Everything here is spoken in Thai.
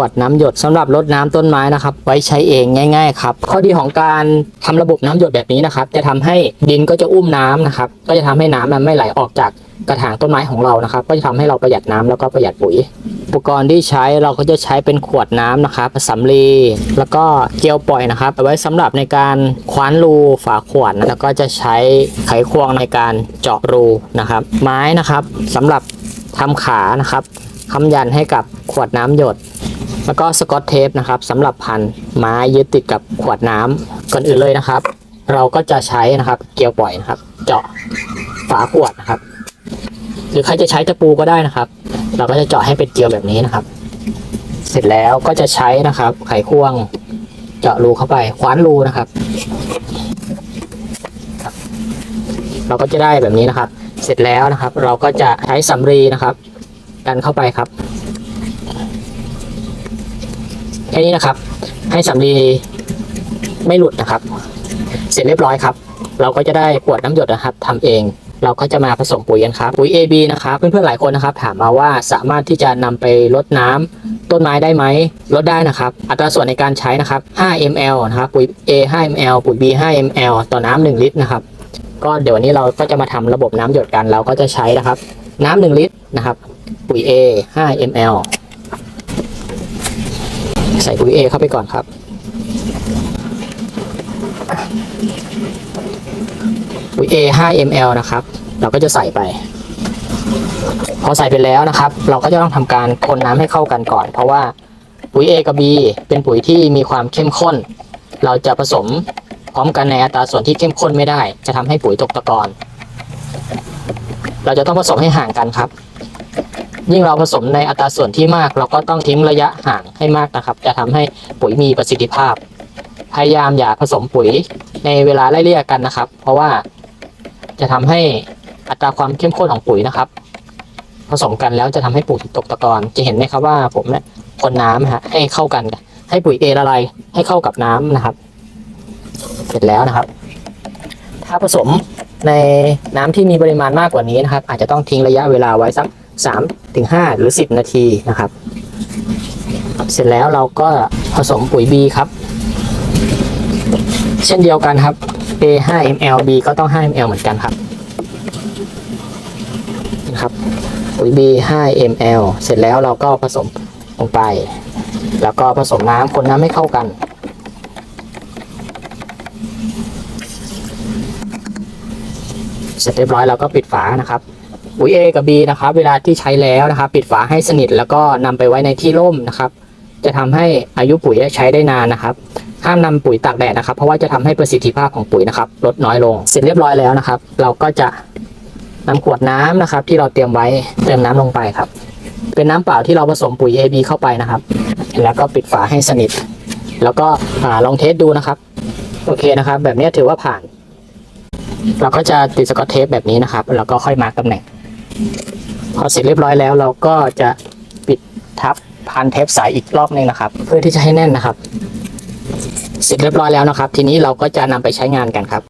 วดน้ำหยดสำหรับรดน้ำต้นไม้นะครับ ไว้ใช้เองง่าย ๆ ครับ ข้อดีของการทำระบบน้ำหยดแบบนี้นะครับ จะทำให้ดินก็จะอุ้มน้ำนะครับ ก็จะทำให้น้ำมันไม่ไหลออกจากกระถางต้นไม้ของเรานะครับ ก็จะทำให้เราประหยัดน้ำแล้วก็ประหยัดปุ๋ย อุปกรณ์ที่ใช้เราก็จะใช้เป็นขวดน้ำนะครับสำลีแล้วก็เจลปล่อยนะครับเอาไว้สำหรับในการคว้านรูฝาขวดแล้วก็จะใช้ไขควงในการเจาะรูนะครับ ไม้นะครับสำหรับทำขานะครับค้ำยันให้กับขวดน้ำหยด แล้วก็สกอตเทปนะครับสำหรับพันไม้ยึดติดกับขวดน้ำก่อนอื่นเลยนะครับ เราก็จะใช้นะครับเกลียวปล่อยนะครับ เจาะฝาขวดนะครับ หรือใครจะใช้ตะปูก็ได้นะครับ เราก็จะเจาะให้เป็นเกลียวแบบนี้นะครับ เสร็จแล้วก็จะใช้นะครับ ไขควงเจาะรูเข้าไปคว้านรูนะครับ เราก็จะได้แบบนี้นะครับ เสร็จแล้วนะครับ เราก็จะใช้สำลีนะครับ ดันเข้าไปครับ แค่นี้นะครับ ให้สำลีไม่หลุดนะครับ เสร็จเรียบร้อยครับ เราก็จะได้ขวดน้ำหยดนะครับทำเอง เราก็จะมาผสมปุ๋ยกันครับ ปุ๋ย AB นะครับ เพื่อนๆหลายคนนะครับ ถามมาว่าสามารถที่จะนำไปรดน้ำต้นไม้ได้ไหมลดได้นะครับ อัตราส่วนในการใช้นะครับ 5 ml นะครับปุ๋ย A 5 ml ปุ๋ย B 5 ml ต่อน้ำ1ลิตรนะครับ ก็เดี๋ยววันนี้เราก็จะมาทำระบบน้ำหยดกัน เราก็จะใช้นะครับ น้ำ1ลิตรนะครับ ปุ๋ย A 5 ml ใส่ปุ๋ย A เข้าไปก่อนครับ ปุ๋ย A 5 ml นะครับ เราก็จะใส่ไป พอใส่ไปแล้วนะครับ เราก็จะต้องทำการคนน้ำให้เข้ากันก่อน เพราะว่าปุ๋ย A กับ B เป็นปุ๋ยที่มีความเข้มข้น เราจะผสมพร้อมกันในอัตราส่วนที่เข้มข้นไม่ได้ จะทำให้ปุ๋ยตกตะกอน เราจะต้องผสมให้ห่างกันครับ ยิ่งเราผสมในอัตราส่วนที่มาก เราก็ต้องทิ้งระยะห่างให้มากนะครับ จะทำให้ปุ๋ยมีประสิทธิภาพ พยายามอย่าผสมปุ๋ยในเวลาไล่เลี่ยกันนะครับ เพราะว่าจะทำให้อัตราความเข้มข้นของปุ๋ยนะครับ ผสมกันแล้วจะทำให้ปุ๋ยตกตะกอนจะเห็นไหมครับว่าผมเนี่ยคนน้ำฮะให้เข้ากัน ให้ปุ๋ยเอละลายให้เข้ากับน้ำนะครับ เสร็จแล้วนะครับ ถ้าผสมในน้ำที่มีปริมาณมากกว่านี้นะครับ อาจจะต้องทิ้งระยะเวลาไว้สัก สามถึงห้าหรือสิบนาทีนะครับ เสร็จแล้วเราก็ผสมปุ๋ย B ครับ เช่นเดียวกันครับ A 5 ml B ก็ต้อง 5 ml เหมือนกันครับนะครับปุ๋ย B 5 ml เสร็จแล้วเราก็ผสมลงไป แล้วก็ผสมน้ำคนน้ำให้เข้ากันเสร็จเรียบร้อยเราก็ปิดฝานะครับ ปุ๋ย A กับ B นะครับ เวลาที่ใช้แล้วนะครับ ปิดฝาให้สนิทแล้วก็นำไปไว้ในที่ร่มนะครับ จะทำให้อายุปุ๋ยใช้ได้นานนะครับห้ามนำปุ๋ยตากแดดนะครับ เพราะว่าจะทำให้ประสิทธิภาพของปุ๋ยนะครับ ลดน้อยลง เสร็จเรียบร้อยแล้วนะครับ เราก็จะนำขวดน้ำนะครับ ที่เราเตรียมไว้เติมน้ำลงไปครับ เป็นน้ำเปล่าที่เราผสมปุ๋ย AB เข้าไปนะครับ แล้วก็ปิดฝาให้สนิท แล้วก็อลองเทสดูนะครับ โอเคนะครับ แบบนี้ถือว่าผ่าน เราก็จะติดสกอตเทปแบบนี้นะครับ แล้วก็ค่อยมาร์กตำแหน่ง พอเสร็จเรียบร้อยแล้วเราก็จะปิดทับพันเทปสายอีกรอบหนึงนะครับ เพื่อที่จะให้แน่นนะครับ เสร็จเรียบร้อยแล้วนะครับ ทีนี้เราก็จะนำไปใช้งานกันครับ